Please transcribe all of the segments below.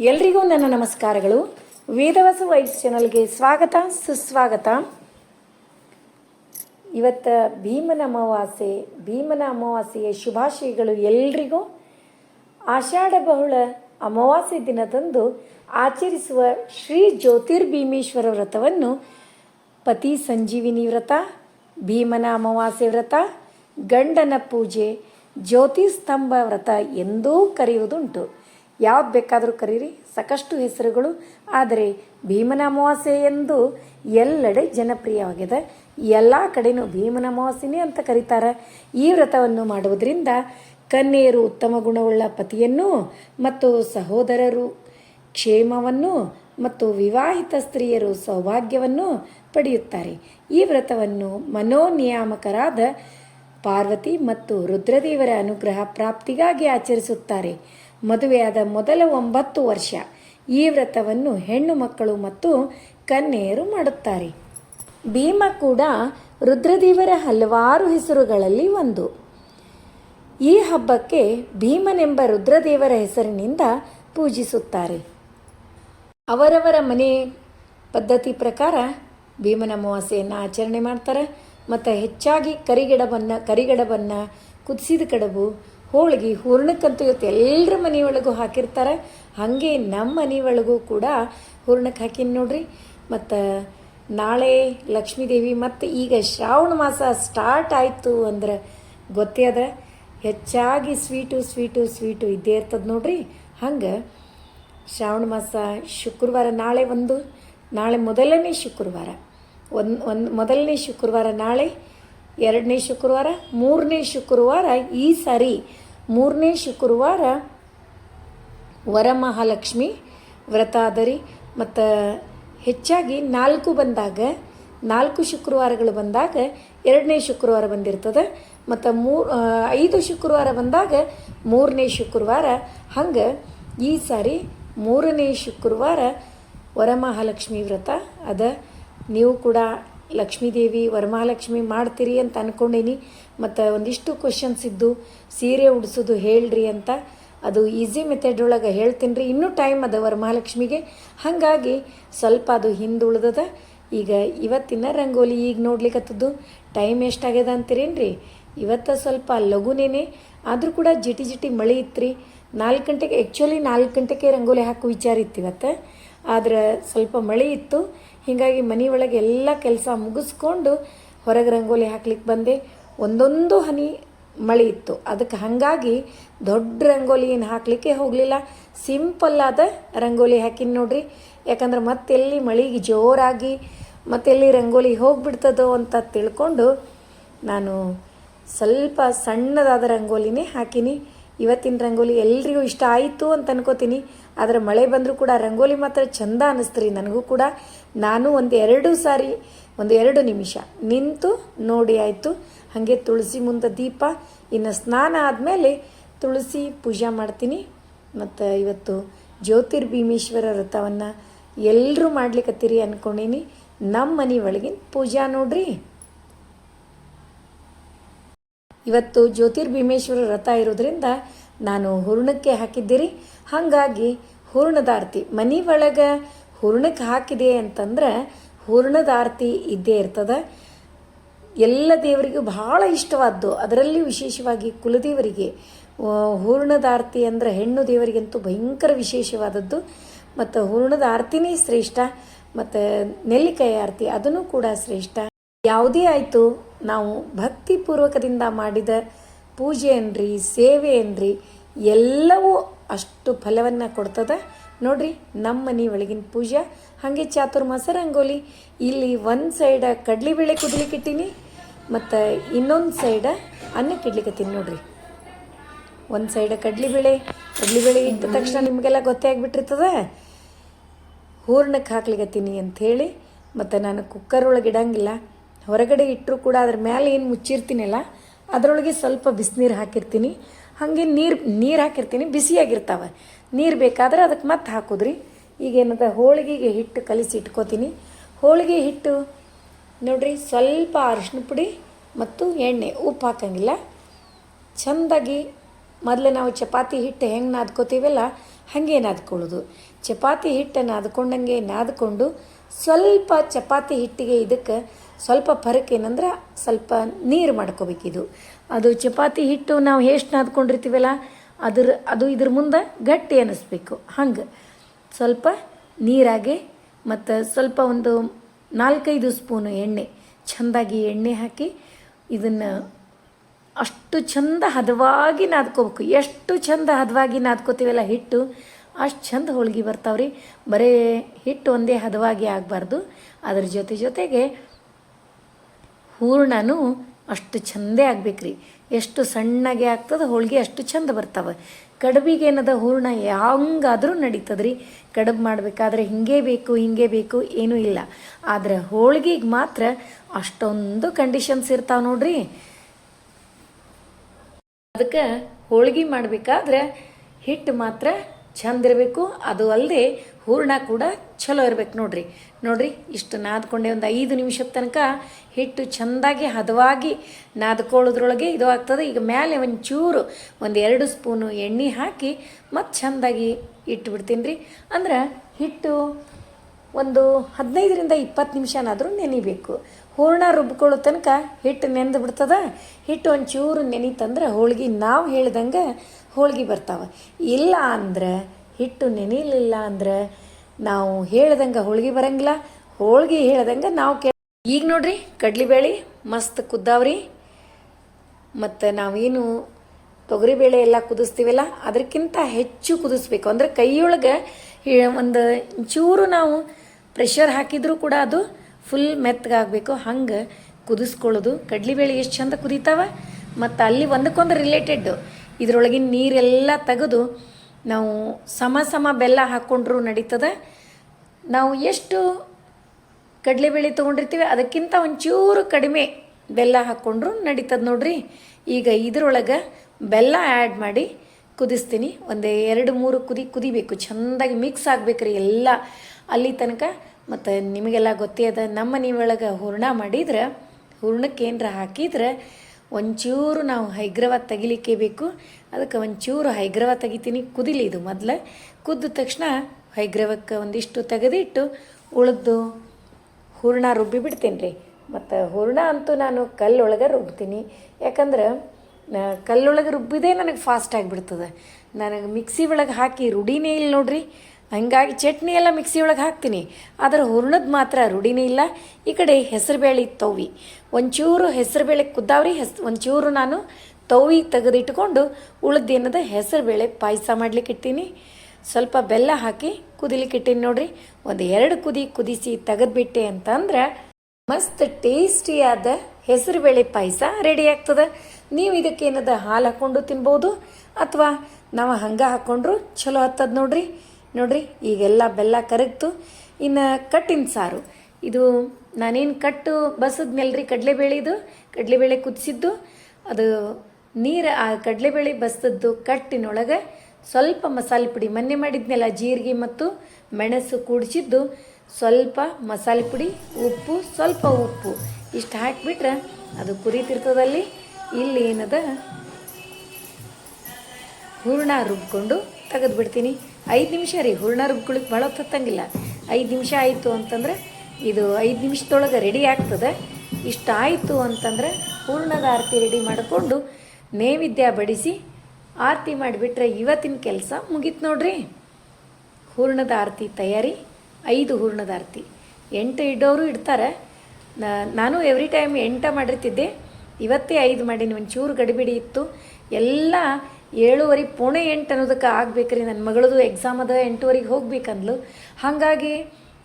ಎಲ್ರಿಗೂ ನನ್ನ ನಮಸ್ಕಾರಗಳು. ವೇದವಸು ವೈಟ್ಸ್ ಚಾನಲ್ಗೆ ಸ್ವಾಗತ, ಸುಸ್ವಾಗತ. ಇವತ್ತು ಭೀಮನ ಅಮಾವಾಸ್ಯೆ, ಭೀಮನ ಅಮಾವಾಸ್ಯೆಯ ಶುಭಾಶಯಗಳು ಎಲ್ರಿಗೂ. ಆಷಾಢ ಬಹುಳ ಅಮಾವಾಸ್ಯೆ ದಿನದಂದು ಆಚರಿಸುವ ಶ್ರೀ ಜ್ಯೋತಿರ್ಭೀಮೇಶ್ವರ ವ್ರತವನ್ನು ಪತಿ ಸಂಜೀವಿನಿ ವ್ರತ, ಭೀಮನ ಅಮಾವಾಸ್ಯೆ ವ್ರತ, ಗಂಡನ ಪೂಜೆ, ಜ್ಯೋತಿಸ್ತಂಭ ವ್ರತ ಎಂದೂ ಕರೆಯುವುದುಂಟು. ಯಾವ್ದು ಬೇಕಾದರೂ ಕರೀರಿ, ಸಾಕಷ್ಟು ಹೆಸರುಗಳು, ಆದರೆ ಭೀಮನ ಅಮಾವಾಸ್ಯೆ ಎಂದು ಎಲ್ಲೆಡೆ ಜನಪ್ರಿಯವಾಗಿದೆ. ಎಲ್ಲ ಕಡೆಯೂ ಭೀಮನ ಅಂತ ಕರೀತಾರೆ. ಈ ವ್ರತವನ್ನು ಮಾಡುವುದರಿಂದ ಕನ್ಯೆಯರು ಉತ್ತಮ ಗುಣವುಳ್ಳ ಪತಿಯನ್ನು ಮತ್ತು ಸಹೋದರರು ಕ್ಷೇಮವನ್ನು ಮತ್ತು ವಿವಾಹಿತ ಸ್ತ್ರೀಯರು ಸೌಭಾಗ್ಯವನ್ನು ಪಡೆಯುತ್ತಾರೆ. ಈ ವ್ರತವನ್ನು ಮನೋನಿಯಾಮಕರಾದ ಪಾರ್ವತಿ ಮತ್ತು ರುದ್ರದೇವರ ಅನುಗ್ರಹ ಪ್ರಾಪ್ತಿಗಾಗಿ ಆಚರಿಸುತ್ತಾರೆ. ಮದುವೆಯಾದ ಮೊದಲ ಒಂಬತ್ತು ವರ್ಷ. ಈ ವ್ರತವನ್ನು ಹೆಣ್ಣು ಮಕ್ಕಳು ಮತ್ತು ಕನ್ಯೆಯರು ಮಾಡುತ್ತಾರೆ. ಭೀಮ ಕೂಡ ರುದ್ರದೇವರ ಹಲವಾರು ಹೆಸರುಗಳಲ್ಲಿ ಒಂದು. ಈ ಹಬ್ಬಕ್ಕೆ ಭೀಮನೆಂಬ ರುದ್ರದೇವರ ಹೆಸರಿನಿಂದ ಪೂಜಿಸುತ್ತಾರೆ. ಅವರವರ ಮನೆ ಪದ್ಧತಿ ಪ್ರಕಾರ ಭೀಮನ ಅಮಾವಾಸ್ಯೆಯನ್ನು ಆಚರಣೆ ಮಾಡ್ತಾರೆ. ಮತ್ತು ಹೆಚ್ಚಾಗಿ ಕರಿಗಡಬನ್ನು ಕರಿಗಡಬನ್ನು ಕುದಿಸಿದ ಕಡಬು ಹೋಳಿಗೆ, ಹೂರ್ಣಕ್ಕಂತೂ ಇವತ್ತು ಎಲ್ಲರ ಮನೆಯೊಳಗೂ ಹಾಕಿರ್ತಾರೆ. ಹಾಗೆ ನಮ್ಮ ಮನೆಯೊಳಗೂ ಕೂಡ ಹೂರ್ಣಕ್ಕೆ ಹಾಕೀನಿ ನೋಡ್ರಿ. ಮತ್ತು ನಾಳೆ ಲಕ್ಷ್ಮೀದೇವಿ ಮತ್ತು ಈಗ ಶ್ರಾವಣ ಮಾಸ ಸ್ಟಾರ್ಟ್ ಆಯಿತು ಅಂದ್ರೆ ಗೊತ್ತೇ ಅದ. ಹೆಚ್ಚಾಗಿ ಸ್ವೀಟು ಸ್ವೀಟು ಸ್ವೀಟು ಇದ್ದೇ ಇರ್ತದೆ ನೋಡ್ರಿ. ಹಂಗೆ ಶ್ರಾವಣ ಮಾಸ ಶುಕ್ರವಾರ ನಾಳೆ ಒಂದು, ನಾಳೆ ಮೊದಲನೇ ಶುಕ್ರವಾರ. ಒಂದು ಒಂದು, ಮೊದಲನೇ ಶುಕ್ರವಾರ ನಾಳೆ ಎರಡನೇ ಶುಕ್ರವಾರ, ಮೂರನೇ ಶುಕ್ರವಾರ ಈ ಸಾರಿ, ಮೂರನೇ ಶುಕ್ರವಾರ ವರಮಹಾಲಕ್ಷ್ಮಿ ವ್ರತ ಅದರಿ. ಮತ್ತು ಹೆಚ್ಚಾಗಿ ನಾಲ್ಕು ಬಂದಾಗ, ನಾಲ್ಕು ಶುಕ್ರವಾರಗಳು ಬಂದಾಗ ಎರಡನೇ ಶುಕ್ರವಾರ ಬಂದಿರ್ತದೆ. ಮತ್ತು ಮೂರು ಐದು ಶುಕ್ರವಾರ ಬಂದಾಗ ಮೂರನೇ ಶುಕ್ರವಾರ. ಹಂಗೆ ಈ ಸಾರಿ ಮೂರನೇ ಶುಕ್ರವಾರ ವರಮಹಾಲಕ್ಷ್ಮಿ ವ್ರತ ಅದ. ನೀವು ಕೂಡ ಲಕ್ಷ್ಮೀದೇವಿ, ವರಮಹಾಲಕ್ಷ್ಮಿ ಮಾಡ್ತೀರಿ ಅಂತ ಅಂದ್ಕೊಂಡೀನಿ ಮತ್ತು ಒಂದಿಷ್ಟು ಕ್ವಶನ್ಸ್ ಇದ್ದು, ಸೀರೆ ಉಡಿಸೋದು ಹೇಳ್ರಿ ಅಂತ. ಅದು ಈಸಿ ಮೆಥಡ್ ಒಳಗೆ ಹೇಳ್ತೀನಿ ರೀ ಇನ್ನೂ ಟೈಮ್ ಅದ ವರಮಹಾಲಕ್ಷ್ಮಿಗೆ. ಹಾಗಾಗಿ ಸ್ವಲ್ಪ ಅದು ಹಿಂದುಳಿದದ ಈಗ ಇವತ್ತಿನ ರಂಗೋಲಿ ಈಗ ನೋಡ್ಲಿಕ್ಕತ್ತದ್ದು ಟೈಮ್ ಎಷ್ಟಾಗ್ಯದ ಅಂತೀರೇನು ರೀ ಇವತ್ತು ಸ್ವಲ್ಪ ಲಘುನೇನೆ. ಆದರೂ ಕೂಡ ಜಿಟಿ ಜಿಟಿ ಮಳೆ ಇತ್ತು ರೀ ನಾಲ್ಕು ಗಂಟೆಗೆ ಆ್ಯಕ್ಚುಲಿ ನಾಲ್ಕು ಗಂಟೆಗೆ ರಂಗೋಲಿ ಹಾಕೋ ವಿಚಾರ ಇತ್ತು ಇವತ್ತು. ಆದ್ರೆ ಸ್ವಲ್ಪ ಮಳೆ ಇತ್ತು. ಹೀಗಾಗಿ ಮನೆ ಒಳಗೆ ಎಲ್ಲ ಕೆಲಸ ಮುಗಿಸ್ಕೊಂಡು ಹೊರಗೆ ರಂಗೋಲಿ ಹಾಕ್ಲಿಕ್ಕೆ ಬಂದೆ. ಒಂದೊಂದು ಹನಿ ಮಳೆ ಇತ್ತು. ಅದಕ್ಕೆ ಹಾಗಾಗಿ ದೊಡ್ಡ ರಂಗೋಲಿ ಏನು ಹಾಕಲಿಕ್ಕೆ ಹೋಗಲಿಲ್ಲ. ಸಿಂಪಲ್ಲಾದ ರಂಗೋಲಿ ಹಾಕಿನಿ ನೋಡ್ರಿ. ಯಾಕಂದ್ರೆ ಮತ್ತೆಲ್ಲಿ ಮಳೆಗೆ ಜೋರಾಗಿ ಮತ್ತೆಲ್ಲಿ ರಂಗೋಲಿ ಹೋಗ್ಬಿಡ್ತದೋ ಅಂತ ತಿಳ್ಕೊಂಡು ನಾನು ಸ್ವಲ್ಪ ಸಣ್ಣದಾದ ರಂಗೋಲಿನೇ ಹಾಕಿನಿ. ಇವತ್ತಿನ ರಂಗೋಲಿ ಎಲ್ರಿಗೂ ಇಷ್ಟ ಆಯಿತು ಅಂತ ಅನ್ಕೋತೀನಿ. ಆದರೆ ಮಳೆ ಬಂದರೂ ಕೂಡ ರಂಗೋಲಿ ಮಾತ್ರ ಚಂದ ಅನ್ನಿಸ್ತು ರೀ ನನಗೂ ಕೂಡ ನಾನು ಒಂದು ಎರಡು ಸಾರಿ, ಒಂದು ಎರಡು ನಿಮಿಷ ನಿಂತು ನೋಡಿ ಆಯಿತು. ಹಾಗೆ ತುಳಸಿ ಮುಂದೆ ದೀಪ, ಇನ್ನು ಸ್ನಾನ ಆದಮೇಲೆ ತುಳಸಿ ಪೂಜೆ ಮಾಡ್ತೀನಿ. ಮತ್ತು ಇವತ್ತು ಜ್ಯೋತಿರ್ಭೀಮೇಶ್ವರ ವ್ರತವನ್ನು ಎಲ್ಲರೂ ಮಾಡ್ಲಿಕ್ಕತ್ತೀರಿ ಅಂದ್ಕೊಂಡೀನಿ ನಮ್ಮ ಮನೆ ಒಳಗಿನ ಪೂಜಾ ನೋಡ್ರಿ. ಇವತ್ತು ಜ್ಯೋತಿರ್ಭೀಮೇಶ್ವರ ವ್ರತ ಇರೋದ್ರಿಂದ ನಾನು ಹೂರ್ಣಕ್ಕೆ ಹಾಕಿದ್ದೀರಿ. ಹಾಗಾಗಿ ಹೂರ್ಣದ ಆರತಿ ಮನೆ ಒಳಗೆ ಹೂರ್ಣಕ್ಕೆ ಹಾಕಿದೆ ಅಂತಂದ್ರೆ ಹೂರ್ಣದ ಆರತಿ ಇದ್ದೇ ಇರ್ತದೆ. ಎಲ್ಲ ದೇವರಿಗೂ ಬಹಳ ಇಷ್ಟವಾದ್ದು. ಅದರಲ್ಲಿ ವಿಶೇಷವಾಗಿ ಕುಲದೇವರಿಗೆ ಹೂರ್ಣದ ಆರತಿ ಅಂದರೆ ಹೆಣ್ಣು ದೇವರಿಗಂತೂ ಭಯಂಕರ ವಿಶೇಷವಾದದ್ದು. ಮತ್ತು ಹೂರ್ಣದ ಆರತಿನೇ ಶ್ರೇಷ್ಠ. ಮತ್ತು ನೆಲ್ಲಿಕಾಯಿ ಆರತಿ ಅದನ್ನು ಕೂಡ ಶ್ರೇಷ್ಠ. ಯಾವುದೇ ಆಯಿತು, ನಾವು ಭಕ್ತಿಪೂರ್ವಕದಿಂದ ಮಾಡಿದ ಪೂಜೆ ಏನ್ರಿ ಸೇವೆ ಏನ್ರಿ ಎಲ್ಲವೂ ಅಷ್ಟು ಫಲವನ್ನು ಕೊಡ್ತದೆ. ನೋಡ್ರಿ, ನಮ್ಮ ಮನೆ ಒಳಗಿನ ಪೂಜೆ, ಹಾಗೆ ಚಾತುರ್ಮಾಸ ರಂಗೋಲಿ ಇಲ್ಲಿ ಒಂದು ಸೈಡ ಕಡಲೆಬೇಳೆ ಬೇಳೆ ಇಟ್ಟೀನಿ, ಮತ್ತು ಇನ್ನೊಂದು ಸೈಡ ಅನ್ನಕ್ಕೆ ಇಡ್ಲಿಕ್ಕತ್ತೀನಿ ನೋಡ್ರಿ. ಒಂದು ಸೈಡ ಕಡ್ಲಿ ಬೇಳೆ ಇಟ್ಟ ತಕ್ಷಣ ನಿಮಗೆಲ್ಲ ಗೊತ್ತೇ ಆಗಿಬಿಟ್ಟಿರ್ತದ. ಹೂರ್ಣಕ್ಕೆ ಹಾಕ್ಲಿಕತ್ತೀನಿ ಅಂಥೇಳಿ ಮತ್ತು ನಾನು ಕುಕ್ಕರ್ ಒಳಗೆ ಇಡಂಗಿಲ್ಲ. ಹೊರಗಡೆ ಇಟ್ಟರು ಕೂಡ ಅದ್ರ ಮೇಲೆ ಏನು ಮುಚ್ಚಿರ್ತೀನಲ್ಲ ಅದರೊಳಗೆ ಸ್ವಲ್ಪ ಬಿಸಿನೀರು ಹಾಕಿರ್ತೀನಿ. ಹಾಗೆ ನೀರು ನೀರು ಹಾಕಿರ್ತೀನಿ. ಬಿಸಿಯಾಗಿರ್ತಾವೆ. ನೀರು ಬೇಕಾದ್ರೆ ಅದಕ್ಕೆ ಮತ್ತೆ ಹಾಕೋದ್ರಿ. ಈಗ ಏನದ ಹೋಳಿಗೆಗೆ ಹಿಟ್ಟು ಕಲಿಸಿ ಇಟ್ಕೋತೀನಿ. ಹೋಳಿಗೆ ಹಿಟ್ಟು ನೋಡ್ರಿ ಸ್ವಲ್ಪ ಅರಿಶಿನ ಪುಡಿ ಮತ್ತು ಎಣ್ಣೆ, ಉಪ್ಪು ಹಾಕಂಗಿಲ್ಲ. ಚೆಂದಾಗಿ ಮೊದಲೇ ನಾವು ಚಪಾತಿ ಹಿಟ್ಟು ಹೆಂಗೆ ನಾದ್ಕೋತೀವಲ್ಲ ಹಾಗೆ ನಾದ್ಕೊಳ್ಳೋದು. ಚಪಾತಿ ಹಿಟ್ಟನ್ನು ನಾದ್ಕೊಂಡಂಗೆ ನಾದ್ಕೊಂಡು ಸ್ವಲ್ಪ ಚಪಾತಿ ಹಿಟ್ಟಿಗೆ ಇದಕ್ಕೆ ಸ್ವಲ್ಪ ಫರಕ್ ಏನಂದ್ರೆ ಸ್ವಲ್ಪ ನೀರು ಮಾಡ್ಕೋಬೇಕಿದು ಅದು ಚಪಾತಿ ಹಿಟ್ಟು ನಾವು ಎಷ್ಟು ನಾದ್ಕೊಂಡಿರ್ತೀವಲ್ಲ, ಅದ್ರ ಅದು ಇದ್ರ ಮುಂದೆ ಗಟ್ಟಿ ಅನ್ನಿಸ್ಬೇಕು ಹಂಗೆ ಸ್ವಲ್ಪ ನೀರಾಗೆ ಮತ್ತು ಸ್ವಲ್ಪ ಒಂದು ನಾಲ್ಕೈದು ಸ್ಪೂನು ಎಣ್ಣೆ, ಚೆಂದಾಗಿ ಎಣ್ಣೆ ಹಾಕಿ ಇದನ್ನು ಅಷ್ಟು ಚಂದ ಹದವಾಗಿ ನಾದ್ಕೋಬೇಕು. ಎಷ್ಟು ಚಂದ ಹದವಾಗಿ ನಾದ್ಕೋತೀವಲ್ಲ ಹಿಟ್ಟು ಅಷ್ಟು ಚಂದ ಹೋಳ್ಗೆ ಬರ್ತಾವ್ರಿ. ಬರೀ ಹಿಟ್ಟು ಒಂದೇ ಹದವಾಗಿ ಆಗಬಾರ್ದು. ಅದ್ರ ಜೊತೆ ಜೊತೆಗೆ ಹೂರ್ಣನೂ ಅಷ್ಟು ಚಂದೇ ಆಗ್ಬೇಕ್ರಿ. ಎಷ್ಟು ಸಣ್ಣಗೆ ಆಗ್ತದೆ ಹೋಳ್ಗೆ ಅಷ್ಟು ಚಂದ ಬರ್ತಾವೆ. ಕಡುಬಿಗೆ ಏನದ ಹೂರ್ಣ ಹಂಗಾದ್ರೂ ನಡೀತದ್ರಿ. ಕಡುಬು ಮಾಡಬೇಕಾದ್ರೆ ಹಿಂಗೆ ಬೇಕು ಹಿಂಗೆ ಬೇಕು ಏನೂ ಇಲ್ಲ. ಆದರೆ ಹೋಳ್ಗೆಗೆ ಮಾತ್ರ ಅಷ್ಟೊಂದು ಕಂಡೀಷನ್ಸ್ ಇರ್ತಾವೆ ನೋಡ್ರಿ. ಅದಕ್ಕೆ ಹೋಳ್ಗೆ ಮಾಡಬೇಕಾದ್ರೆ ಹಿಟ್ಟು ಮಾತ್ರ ಚಂದ ಇರಬೇಕು ಅದು ಅಲ್ಲದೆ ಹೂರ್ಣ ಕೂಡ ಚಲೋ ಇರ್ಬೇಕು ನೋಡ್ರಿ. ನೋಡ್ರಿ, ಇಷ್ಟು ನಾದ್ಕೊಂಡೆ ಒಂದು ಐದು ನಿಮಿಷದ ತನಕ ಹಿಟ್ಟು ಚೆಂದಾಗಿ ಹದವಾಗಿ ನಾದ್ಕೊಳ್ಳೋದ್ರೊಳಗೆ ಇದು ಆಗ್ತದೆ ಈಗ ಮೇಲೆ ಒಂಚೂರು, ಒಂದು ಎರಡು ಸ್ಪೂನು ಎಣ್ಣೆ ಹಾಕಿ ಮತ್ತು ಚೆಂದಾಗಿ ಇಟ್ಬಿಡ್ತೀನಿ ರೀ ಅಂದ್ರೆ ಹಿಟ್ಟು ಒಂದು ಹದಿನೈದರಿಂದ ಇಪ್ಪತ್ತು ನಿಮಿಷನಾದರೂ ನೆನಿಬೇಕು. ಹೂರ್ಣ ರುಬ್ಕೊಳ್ಳೋ ತನಕ ಹಿಟ್ಟು ನೆನೆದು ಬಿಡ್ತದ ಹಿಟ್ಟು ಒಂಚೂರು ನೆನೀತಂದ್ರೆ ಹೋಳಿಗೆ ನಾವು ಹೇಳ್ದಂಗೆ ಹೋಳ್ಗೆ ಬರ್ತಾವೆ. ಇಲ್ಲ ಅಂದ್ರೆ ಹಿಟ್ಟು ನೆನಿಲಿಲ್ಲ ಅಂದ್ರೆ ನಾವು ಹೇಳ್ದಂಗೆ ಹೋಳ್ಗೆ ಬರಂಗಿಲ್ಲ. ಹೋಳ್ಗೆ ಹೇಳ್ದಂಗೆ ನಾವು ಕೇ ಈಗ ನೋಡ್ರಿ ಕಡ್ಲಿಬೇಳೆ ಮಸ್ತ್ ಕುದ್ದಾವ್ರಿ. ಮತ್ತು ನಾವೇನು ತೊಗರಿಬೇಳೆ ಎಲ್ಲ ಕುದಿಸ್ತೀವಲ್ಲ ಅದಕ್ಕಿಂತ ಹೆಚ್ಚು ಕುದಿಸ್ಬೇಕು. ಅಂದರೆ ಕೈಯೊಳಗೆ ಒಂದು ಚೂರು ನಾವು ಪ್ರೆಷರ್ ಹಾಕಿದರೂ ಕೂಡ ಅದು ಫುಲ್ ಮೆತ್ತಗಾಗಬೇಕು ಹಂಗೆ ಕುದಿಸ್ಕೊಳ್ಳೋದು. ಕಡ್ಲಿಬೇಳೆ ಎಷ್ಟು ಚಂದ ಕುದೀತಾವ. ಮತ್ತು ಅಲ್ಲಿ ಒಂದಕ್ಕೊಂದು ರಿಲೇಟೆಡ್ಡು ಇದರೊಳಗಿನ ನೀರೆಲ್ಲ ತೆಗೆದು ನಾವು ಸಮ ಸಮ ಬೆಲ್ಲ ಹಾಕ್ಕೊಂಡ್ರೂ ನಡೀತದೆ. ನಾವು ಎಷ್ಟು ಕಡಲೆಬೇಳೆ ತೊಗೊಂಡಿರ್ತೀವಿ, ಅದಕ್ಕಿಂತ ಒಂಚೂರು ಕಡಿಮೆ ಬೆಲ್ಲ ಹಾಕ್ಕೊಂಡ್ರು ನಡೀತದೆ ನೋಡ್ರಿ. ಈಗ ಇದರೊಳಗೆ ಬೆಲ್ಲ ಆ್ಯಡ್ ಮಾಡಿ ಕುದಿಸ್ತೀನಿ. ಒಂದು ಎರಡು ಮೂರು ಕುದಿ, ಕುದಿಬೇಕು. ಚೆಂದಾಗಿ ಮಿಕ್ಸ್ ಆಗ್ಬೇಕ್ರಿ ಎಲ್ಲ. ಅಲ್ಲಿ ತನಕ ಮತ್ತು ನಿಮಗೆಲ್ಲ ಗೊತ್ತೇ ಅದ, ನಮ್ಮ ಮನೆಯೊಳಗೆ ಹೂರ್ಣ ಮಾಡಿದ್ರೆ, ಹೂರ್ಣಕ್ಕೆ ಏನರ ಹಾಕಿದ್ರೆ ಒಂಚೂರು ನಾವು ಹೈಗ್ರವ ತೆಗಿಲಿಕ್ಕೆ ಬೇಕು. ಅದಕ್ಕೆ ಒಂಚೂರು ಹೈಗ್ರವ ತೆಗಿತೀನಿ. ಕುದಿಲಿ ಇದು ಮೊದಲು. ಕುದ್ದ ತಕ್ಷಣ ಹೈಗ್ರವಕ್ಕೆ ಒಂದಿಷ್ಟು ತೆಗೆದಿಟ್ಟು ಉಳಿದು ಹೂರ್ಣ ರುಬ್ಬಿ ಬಿಡ್ತೀನಿ ರೀ. ಮತ್ತು ಹೂರ್ಣ ಅಂತೂ ನಾನು ಕಲ್ಲೊಳಗೆ ರುಬ್ತೀನಿ. ಯಾಕಂದ್ರೆ ಕಲ್ಲೊಳಗೆ ರುಬ್ಬಿದೇ ನನಗೆ ಫಾಸ್ಟ್ ಆಗಿಬಿಡ್ತದೆ. ನನಗೆ ಮಿಕ್ಸಿ ಒಳಗೆ ಹಾಕಿ ರೂಢಿನೇ ಇಲ್ಲ ನೋಡ್ರಿ. ಹಂಗಾಗಿ ಚಟ್ನಿ ಎಲ್ಲ ಮಿಕ್ಸಿ ಒಳಗೆ ಹಾಕ್ತೀನಿ. ಆದರೆ ಹೂರ್ಣದ ಮಾತ್ರ ರೂಢಿನೇ ಇಲ್ಲ. ಈ ಕಡೆ ಹೆಸರುಬೇಳೆ ತವ್ವಿ ಒಂಚೂರು ಹೆಸರುಬೇಳೆ ಕುದ್ದಾವ್ರಿ, ಹೆಸ್, ಒಂಚೂರು ನಾನು ತವ್ವಿ ತೆಗೆದಿಟ್ಕೊಂಡು ಉಳಿದೇನದ ಹೆಸರುಬೇಳೆ ಪಾಯಸ ಮಾಡ್ಲಿಕ್ಕೆ ಇಟ್ಟೀನಿ ಸ್ವಲ್ಪ ಬೆಲ್ಲ ಹಾಕಿ ಕುದಿಲಿಕ್ಕೆ ಇಟ್ಟೀನಿ ನೋಡ್ರಿ. ಒಂದು ಎರಡು ಕುದಿ ಕುದಿಸಿ ತೆಗೆದ್ಬಿಟ್ಟೆ ಅಂತಂದ್ರೆ ಮಸ್ತ್ ಟೇಸ್ಟಿಯಾದ ಹೆಸರುಬೇಳೆ ಪಾಯಸ ರೆಡಿ ಆಗ್ತದೆ. ನೀವು ಇದಕ್ಕೇನದ ಹಾಲು ಹಾಕ್ಕೊಂಡು ತಿನ್ಬೋದು ಅಥವಾ ನಾವು ಹಂಗೆ ಹಾಕ್ಕೊಂಡ್ರು ಚಲೋ ಹತ್ತದ ನೋಡ್ರಿ. ನೋಡ್ರಿ, ಈಗೆಲ್ಲ ಬೆಲ್ಲ ಕರಗ್ತು. ಇನ್ನು ಕಟ್ಟಿನ ಸಾರು. ಇದು ನಾನೇನು ಕಟ್ಟು ಬಸದ್ನಲ್ರಿ ಕಡಲೆಬೇಳೆದು, ಕಡಲೆಬೇಳೆ ಕುದಿಸಿದ್ದು. ಅದು ನೀರು ಆ ಕಡಲೆಬೇಳೆ ಬಸದ್ದು ಕಟ್ಟಿನೊಳಗೆ ಸ್ವಲ್ಪ ಮಸಾಲೆ ಪುಡಿ. ಮೊನ್ನೆ ಮಾಡಿದ್ನೆಲ್ಲ ಜೀರಿಗೆ ಮತ್ತು ಮೆಣಸು ಕೂಡಿಸಿದ್ದು, ಸ್ವಲ್ಪ ಮಸಾಲೆ ಪುಡಿ, ಉಪ್ಪು, ಸ್ವಲ್ಪ ಉಪ್ಪು. ಇಷ್ಟು ಹಾಕಿಬಿಟ್ರೆ ಅದು ಕುರಿತಿರ್ತದಲ್ಲಿ ಇಲ್ಲಿ ಏನದ ಹೂರ್ಣ ರುಬ್ಕೊಂಡು ತೆಗೆದು ಬಿಡ್ತೀನಿ ಐದು ನಿಮಿಷ ರೀ ಹೂರ್ಣ ರುಬ್ಕೊಳಕ್ ಭಾಳ ಹೊತ್ತಂಗಿಲ್ಲ. ಐದು ನಿಮಿಷ ಆಯಿತು ಅಂತಂದ್ರೆ ಇದು ಐದು ನಿಮಿಷದೊಳಗೆ ರೆಡಿ ಆಗ್ತದೆ. ಇಷ್ಟು ಆಯಿತು ಅಂತಂದ್ರೆ ಹೂರ್ಣದ ಆರತಿ ರೆಡಿ ಮಾಡಿಕೊಂಡು ನೈವೇದ್ಯ ಬಡಿಸಿ ಆರತಿ ಮಾಡಿಬಿಟ್ರೆ ಇವತ್ತಿನ ಕೆಲಸ ಮುಗೀತು ನೋಡ್ರಿ. ಹೂರ್ಣದ ಆರತಿ ತಯಾರಿ, ಐದು ಹೂರ್ಣದ ಆರತಿ. ಎಂಟು ಇಡೋರು ಇಡ್ತಾರೆ. ನಾನು ಎವ್ರಿ ಟೈಮ್ ಎಂಟ ಮಾಡಿರ್ತಿದ್ದೆ. ಇವತ್ತೇ ಐದು ಮಾಡೀನಿ, ಒಂಚೂರು ಗಡಿಬಿಡಿ ಇತ್ತು. ಎಲ್ಲ ಏಳುವರೆ ಪೋಣೆ ಎಂಟು ಅನ್ನೋದಕ್ಕೆ ಆಗ್ಬೇಕ್ರಿ. ನನ್ನ ಮಗಳದು ಎಕ್ಸಾಮ್ ಅದ, ಎಂಟುವರೆಗೆ ಹೋಗ್ಬೇಕಂದ್ಲು. ಹಾಗಾಗಿ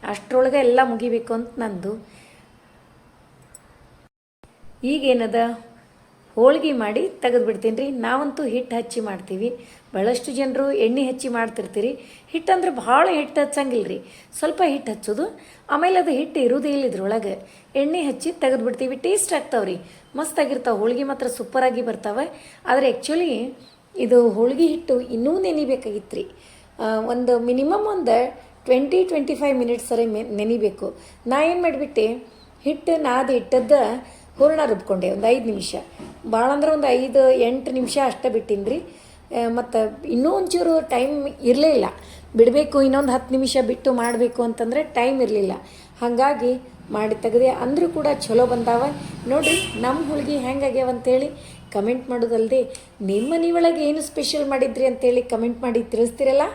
ಅಷ್ಟರೊಳಗೆ ಎಲ್ಲ ಮುಗಿಬೇಕು ಅಂತ ನಂದು. ಈಗೇನದ? ಹೋಳಿಗೆ ಮಾಡಿ ತೆಗೆದು ಬಿಡ್ತೀನಿ ರೀ ನಾವಂತೂ ಹಿಟ್ಟು ಹಚ್ಚಿ ಮಾಡ್ತೀವಿ. ಭಾಳಷ್ಟು ಜನರು ಎಣ್ಣೆ ಹಚ್ಚಿ ಮಾಡ್ತಿರ್ತೀರಿ. ಹಿಟ್ಟು ಅಂದ್ರೆ ಭಾಳ ಹಿಟ್ಟು ಹಚ್ಚಂಗಿಲ್ಲ ರೀ ಸ್ವಲ್ಪ ಹಿಟ್ಟು ಹಚ್ಚೋದು. ಆಮೇಲೆ ಅದು ಹಿಟ್ಟು ಇರೋದೇ ಇಲ್ಲ ಇದ್ರೊಳಗೆ. ಎಣ್ಣೆ ಹಚ್ಚಿ ತೆಗೆದು ಬಿಡ್ತೀವಿ ಟೇಸ್ಟ್ ಆಗ್ತಾವೆ ರೀ ಮಸ್ತಾಗಿರ್ತಾವೆ. ಹೋಳಿಗೆ ಮಾತ್ರ ಸೂಪರಾಗಿ ಬರ್ತಾವೆ. ಆದರೆ ಆ್ಯಕ್ಚುಲಿ ಇದು ಹೋಳಿಗೆ ಹಿಟ್ಟು ಇನ್ನೂ ನೆನಿಬೇಕಾಗಿತ್ತು ರೀ ಒಂದು ಮಿನಿಮಮ್ ಒಂದು ಟ್ವೆಂಟಿ ಟ್ವೆಂಟಿ ಫೈವ್ ಮಿನಿಟ್ಸ್ ಸರಿ ನೆನಿಬೇಕು. ನಾ ಏನು ಮಾಡಿಬಿಟ್ಟೆ, ಹಿಟ್ಟು ನಾದಿ ಇಟ್ಟದ್ದು ಹೂರ್ಣ ರುಬ್ಕೊಂಡೆ, ಒಂದು ಐದು ನಿಮಿಷ. ಭಾಳ ಅಂದ್ರೆ ಒಂದು ಐದು, ಎಂಟು ನಿಮಿಷ ಅಷ್ಟೇ ಬಿಟ್ಟಿನಿ ರೀ ಮತ್ತು ಇನ್ನೂ ಒಂಚೂರು ಟೈಮ್ ಇರಲೇ ಇಲ್ಲ. ಬಿಡಬೇಕು, ಇನ್ನೊಂದು ಹತ್ತು ನಿಮಿಷ ಬಿಟ್ಟು ಮಾಡಬೇಕು ಅಂತಂದರೆ ಟೈಮ್ ಇರಲಿಲ್ಲ. ಹಾಗಾಗಿ ಮಾಡಿ ತೆಗೆದೆ ಅಂದರೂ ಕೂಡ ಚಲೋ ಬಂದಾವ. ನೋಡಿರಿ ನಮ್ಮ ಹುಡುಗಿ ಹೆಂಗಾಗ್ಯಾವ ಅಂತೇಳಿ ಕಮೆಂಟ್ ಮಾಡೋದಲ್ಲದೆ ನಿಮ್ಮ ಮನೆಯೊಳಗೆ ಏನು ಸ್ಪೆಷಲ್ ಮಾಡಿದ್ರಿ ಅಂತೇಳಿ ಕಮೆಂಟ್ ಮಾಡಿ ತಿಳಿಸ್ತೀರಲ್ಲ?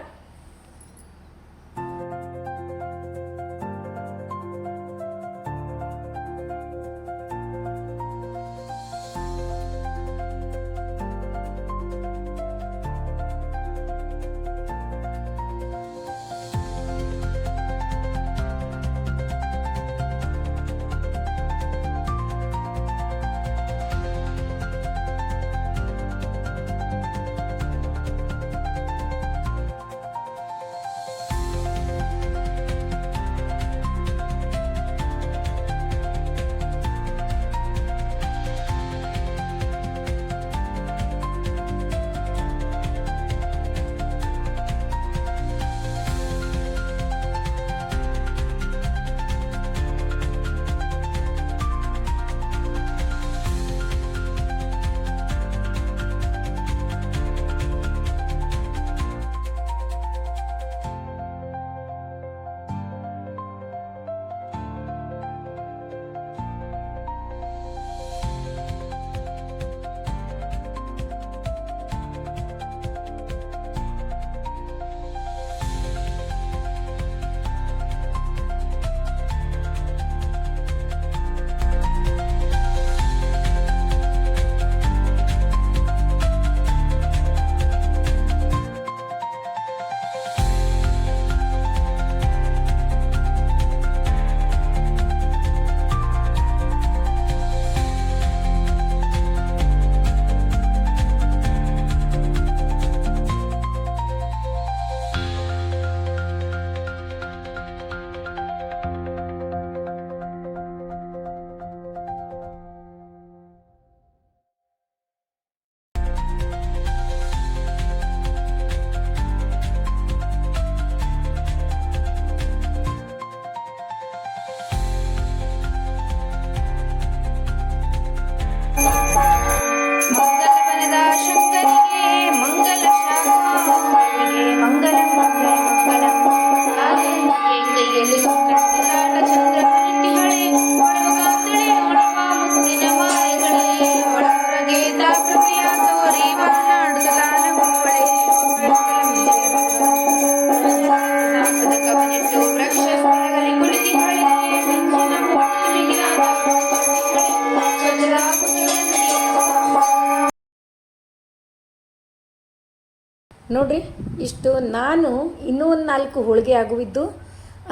ನೋಡ್ರಿ, ಇಷ್ಟು ನಾನು ಇನ್ನೂ ಒಂದು ನಾಲ್ಕು ಹೋಳಿಗೆ ಆಗುವಿದ್ದು,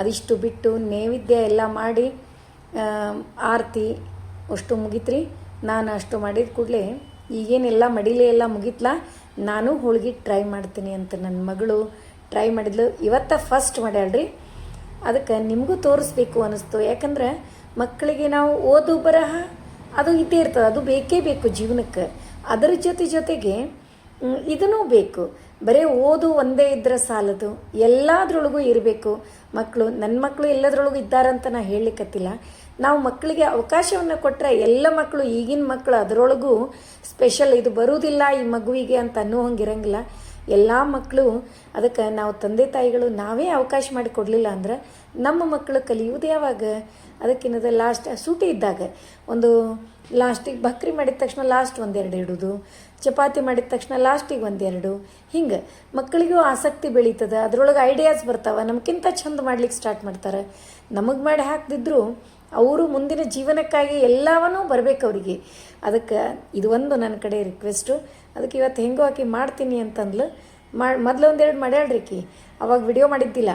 ಅದಿಷ್ಟು ಬಿಟ್ಟು ನೈವೇದ್ಯ ಎಲ್ಲ ಮಾಡಿ ಆರತಿ ಅಷ್ಟು ಮುಗೀತ್ರಿ. ನಾನು ಅಷ್ಟು ಮಾಡಿದ ಕೂಡಲೇ ಈಗೇನೆಲ್ಲ ಮಡಿಲೆ ಎಲ್ಲ ಮುಗಿತ್ಲ, ನಾನು ಹೋಳಿಗೆ ಟ್ರೈ ಮಾಡ್ತೀನಿ ಅಂತ ನನ್ನ ಮಗಳು ಟ್ರೈ ಮಾಡಿದ್ಲು. ಇವತ್ತ ಫಸ್ಟ್ ಮಾಡ್ಯಾಳ್ರಿ. ಅದಕ್ಕೆ ನಿಮಗೂ ತೋರಿಸ್ಬೇಕು ಅನ್ನಿಸ್ತು ಯಾಕಂದ್ರೆ ಮಕ್ಕಳಿಗೆ ನಾವು ಓದು ಬರಹ ಅದು ಇದ್ದೇ ಇರ್ತದೆ. ಅದು ಬೇಕೇ ಬೇಕು ಜೀವನಕ್ಕೆ. ಅದರ ಜೊತೆ ಜೊತೆಗೆ ಇದನ್ನೂ ಬೇಕು. ಬರೀ ಓದು ಒಂದೇ ಇದ್ದರೆ ಸಾಲದು, ಎಲ್ಲದರೊಳಗೂ ಇರಬೇಕು. ಮಕ್ಕಳು ನನ್ನ ಮಕ್ಕಳು ಎಲ್ಲದರೊಳಗೂ ಇದ್ದಾರಂತ ನಾ ಹೇಳಲಿಕ್ಕತ್ತಿಲ್ಲ ನಾವು ಮಕ್ಕಳಿಗೆ ಅವಕಾಶವನ್ನು ಕೊಟ್ಟರೆ ಎಲ್ಲ ಮಕ್ಕಳು ಈಗಿನ ಮಕ್ಕಳು ಅದರೊಳಗೂ ಸ್ಪೆಷಲ್ ಇದು ಬರುವುದಿಲ್ಲ ಈ ಮಗುವಿಗೆ ಅಂತ ಅನ್ನೋ ಹಂಗಿರಂಗಿಲ್ಲ. ಎಲ್ಲ ಮಕ್ಕಳು ಅದಕ್ಕೆ ನಾವು ತಂದೆ ತಾಯಿಗಳು ನಾವೇ ಅವಕಾಶ ಮಾಡಿ ಕೊಡಲಿಲ್ಲ ಅಂದ್ರೆ ನಮ್ಮ ಮಕ್ಕಳು ಕಲಿಯುವುದು ಯಾವಾಗ ಅದಕ್ಕಿನ್ನದ ಲಾಸ್ಟ್ ಸೂಟಿ ಇದ್ದಾಗ, ಒಂದು ಲಾಸ್ಟಿಗೆ ಬಕ್ರಿ ಮಾಡಿದ ತಕ್ಷಣ ಲಾಸ್ಟ್ ಒಂದೆರಡು ಇಡೋದು. ಚಪಾತಿ ಮಾಡಿದ ತಕ್ಷಣ ಲಾಸ್ಟಿಗೆ ಒಂದೆರಡು. ಹಿಂಗೆ, ಮಕ್ಕಳಿಗೂ ಆಸಕ್ತಿ ಬೆಳೀತದ, ಅದರೊಳಗೆ ಐಡಿಯಾಸ್ ಬರ್ತಾವೆ ನಮಗಿಂತ ಚಂದ ಮಾಡ್ಲಿಕ್ಕೆ ಸ್ಟಾರ್ಟ್ ಮಾಡ್ತಾರೆ. ನಮಗೆ ಮಾಡಿ ಹಾಕ್ದಿದ್ರು ಅವರು ಮುಂದಿನ ಜೀವನಕ್ಕಾಗಿ ಎಲ್ಲವನ್ನೂ ಬರಬೇಕು ಅವರಿಗೆ. ಅದಕ್ಕೆ ಇದು ಒಂದು ನನ್ನ ಕಡೆ ರಿಕ್ವೆಸ್ಟು ಅದಕ್ಕೆ ಇವತ್ತು ಹೆಂಗೋ ಆಕಿ ಮಾಡ್ತೀನಿ ಅಂತಂದ್ಲು. ಮಾಡಿ ಮೊದಲು ಒಂದೆರಡು ಮಾಡ್ಯಾಳ್ರಿ ಆಕಿ. ಅವಾಗ ವಿಡಿಯೋ ಮಾಡಿದ್ದಿಲ್ಲ.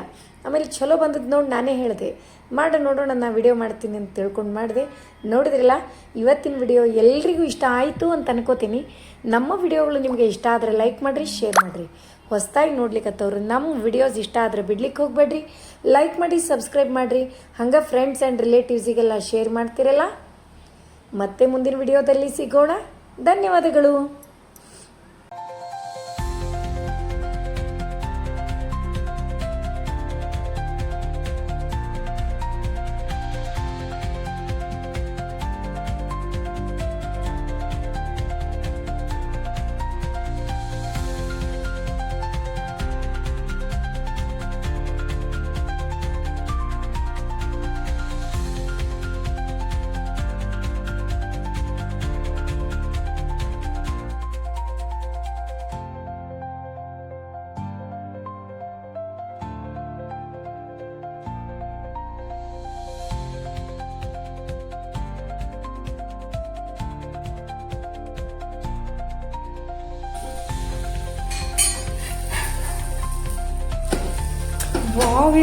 ಆಮೇಲೆ ಚಲೋ ಬಂದದ್ದು ನೋಡಿ ನಾನೇ ಹೇಳಿದೆ. ಮಾಡು ನೋಡೋಣ ನಾನು ವಿಡಿಯೋ ಮಾಡ್ತೀನಿ ಅಂತ ತಿಳ್ಕೊಂಡು ಮಾಡಿದೆ. ನೋಡಿದ್ರಲ್ಲ, ಇವತ್ತಿನ ವಿಡಿಯೋ ಎಲ್ರಿಗೂ ಇಷ್ಟ ಆಯಿತು ಅಂತ ಅನ್ಕೋತೀನಿ. ನಮ್ಮ ವಿಡಿಯೋಗಳು ನಿಮಗೆ ಇಷ್ಟ ಆದರೆ ಲೈಕ್ ಮಾಡಿರಿ ಶೇರ್ ಮಾಡಿರಿ. ಹೊಸದಾಗಿ ನೋಡ್ಲಿಕ್ಕತ್ತವ್ರು ನಮ್ಮ ವಿಡಿಯೋಸ್ ಇಷ್ಟ ಆದರೆ ಬಿಡ್ಲಿಕ್ಕೆ ಹೋಗಬೇಡ್ರಿ. ಲೈಕ್ ಮಾಡಿ ಸಬ್ಸ್ಕ್ರೈಬ್ ಮಾಡಿರಿ. ಹಂಗೆ ಫ್ರೆಂಡ್ಸ್ ಆ್ಯಂಡ್ ರಿಲೇಟಿವ್ಸಿಗೆಲ್ಲ ಶೇರ್ ಮಾಡ್ತೀರಲ್ಲ. ಮತ್ತೆ ಮುಂದಿನ ವಿಡಿಯೋದಲ್ಲಿ ಸಿಗೋಣ. ಧನ್ಯವಾದಗಳು.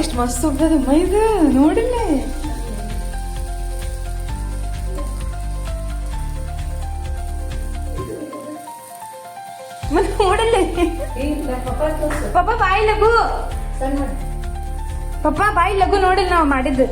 ಎಷ್ಟು ಮಸ್ತ್ ಉಂಟದ ಮೈದು ನೋಡಿಲ್ಲ. ಮತ್ತೆ ನೋಡಿಲ್ಲ. ಪಾಪ ಬಾಯಿ ಲಘು. ಪಾಪ ಬಾಯಿ ಲಘು ನೋಡಿಲ್ಲ ನಾವು ಮಾಡಿದ್ದು.